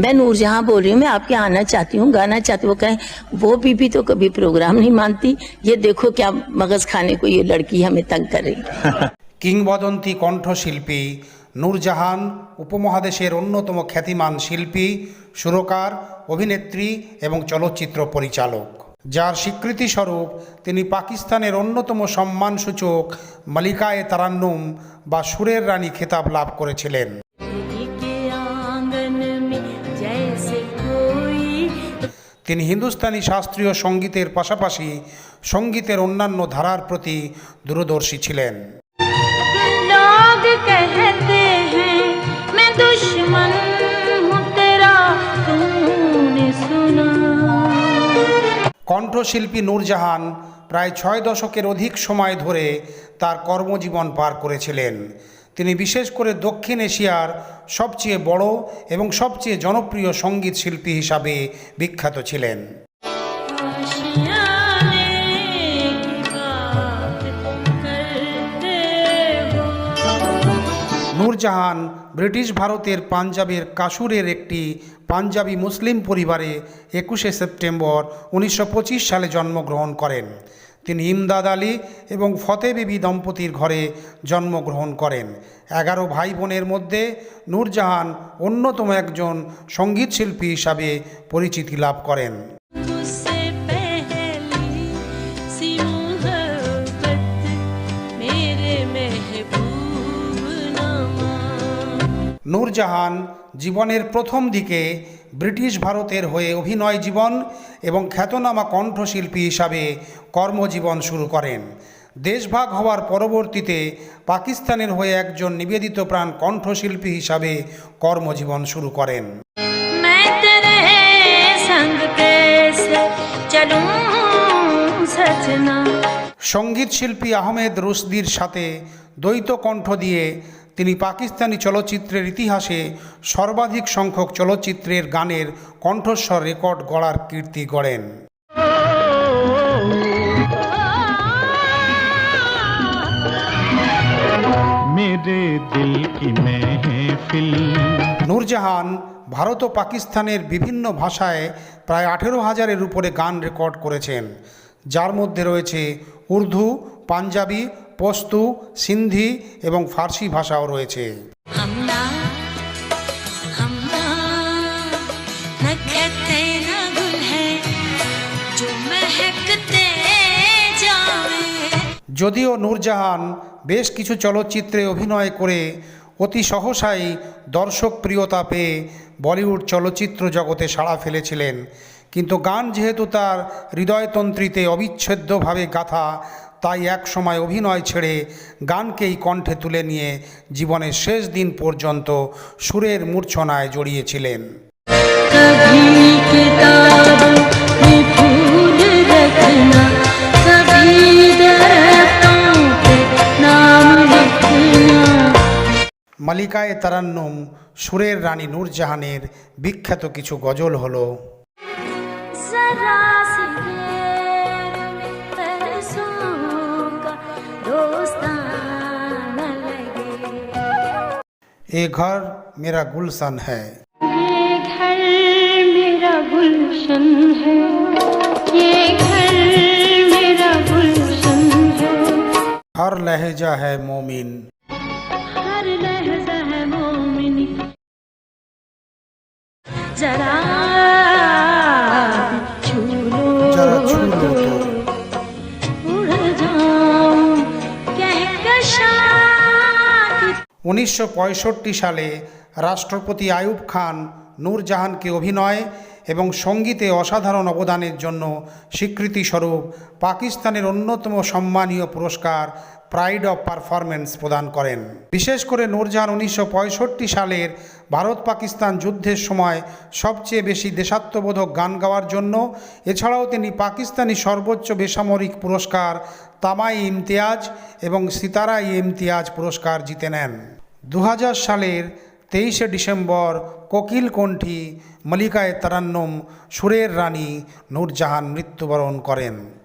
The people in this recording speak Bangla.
मैं नूरजहां बोल रही हूँ मैं आपके यहाँ आना चाहती हूँ गाना चाहती हूँ वो कहें वो बीबी तो कभी प्रोग्राम नहीं मानती ये देखो क्या मगज खाने को ये लड़की हमें तंग कर रही है কিংবদন্তি কণ্ঠশিল্পী নূরজাহান উপমহাদেশের অন্যতম খ্যাতিমান শিল্পী সুরকার অভিনেত্রী এবং চলচ্চিত্র পরিচালক যার স্বীকৃতিস্বরূপ তিনি পাকিস্তানের অন্যতম সম্মানসূচক মালিকায়ে তারান্নুম বা সুরের রানী খেতাব লাভ করেছিলেন তিনি হিন্দুস্তানি শাস্ত্রীয় সঙ্গীতের পাশাপাশি সঙ্গীতের অন্যান্য ধারার প্রতি দূরদর্শী ছিলেন। কণ্ঠশিল্পী নূরজাহান প্রায় ছয় দশকের অধিক সময় ধরে তার কর্মজীবন পার করেছিলেন। তিনি বিশেষ করে দক্ষিণ এশিয়ার সবচেয়ে বড় এবং সবচেয়ে জনপ্রিয় সংগীত শিল্পী হিসাবে বিখ্যাত ছিলেন। নূরজাহান ব্রিটিশ ভারতের পাঞ্জাবের কাসুরের একটি পাঞ্জাবি মুসলিম পরিবারে একুশে সেপ্টেম্বর উনিশশো পঁচিশ সালে জন্মগ্রহণ করেন। তিনি ইমদাদ আলী এবং ফতে বিবি দম্পতির ঘরে জন্মগ্রহণ করেন। এগারো ভাই বোনের মধ্যে নূরজাহান অন্যতম একজন সঙ্গীতশিল্পী হিসাবে পরিচিতি লাভ করেন। নূরজাহান জীবনের প্রথম দিকে ব্রিটিশ ভারতের হয়ে অভিনয় জীবন এবং খ্যাতনামা কণ্ঠশিল্পী হিসাবে কর্মজীবন শুরু করেন। দেশভাগ হওয়ার পরবর্তীতে পাকিস্তানের হয়ে একজন নিবেদিত প্রাণ কণ্ঠশিল্পী হিসাবে কর্মজীবন শুরু করেন। সংগীত শিল্পী আহমেদ রুশদির সাথে দ্বৈত কণ্ঠ দিয়ে তিনি পাকিস্তানি চলচ্চিত্রের ইতিহাসে সর্বাধিক সংখ্যক চলচ্চিত্রের গানের কণ্ঠস্বর রেকর্ড গড়ার কীর্তি গড়েন। নূরজাহান ভারত ও পাকিস্তানের বিভিন্ন ভাষায় প্রায় আঠেরো হাজারের উপরে গান রেকর্ড করেছেন। যার মধ্যে রয়েছে উর্দু পাঞ্জাবি পস্তু সিন্ধি এবং ফার্সি ভাষাও রয়েছে। যদিও নূরজাহান বেশ কিছু চলচ্চিত্রে অভিনয় করে অতি সহসাই দর্শক প্রিয়তা পেয়ে বলিউড চলচ্চিত্র জগতে সাড়া ফেলেছিলেন। কিন্তু গান যেহেতু তার হৃদয়তন্ত্রীতে অবিচ্ছেদ্যভাবে গাথা তাই এক সময় অভিনয় ছেড়ে গানকেই কণ্ঠে তুলে নিয়ে জীবনের শেষ দিন পর্যন্ত সুরের মূর্ছনায় জড়িয়েছিলেন। মালিকায় তারান্নম সুরের রানী নূরজাহানের বিখ্যাত কিছু গজল হল ए घर मेरा गुलशन है। ये घर मेरा गुलशन है। ये घर मेरा गुलशन है। हर लहजा है मोमिन। हर लहजा है मोमिन। जरा छू जरा छू लो तो। উনিশশো পঁয়ষট্টি সালে রাষ্ট্রপতি আয়ুব খান নূরজাহানকে অভিনয় এবং সঙ্গীতে অসাধারণ অবদানের জন্য স্বীকৃতিস্বরূপ পাকিস্তানের অন্যতম সম্মানীয় পুরস্কার প্রাইড অফ পারফরমেন্স প্রদান করেন। বিশেষ করে নূরজাহান উনিশশো পঁয়ষট্টি সালের ভারত পাকিস্তান যুদ্ধের সময় সবচেয়ে বেশি দেশাত্মবোধক গান গাওয়ার জন্য। এছাড়াও তিনি পাকিস্তানি সর্বোচ্চ বেসামরিক পুরস্কার তামাই ইমতিয়াজ এবং সিতারা ইমতিয়াজ পুরস্কার জিতে নেন। দু হাজার সালের তেইশে ডিসেম্বর কোকিল কণ্ঠী মলিকায় তারান্নম সুরের রানী নূরজাহান মৃত্যুবরণ করেন।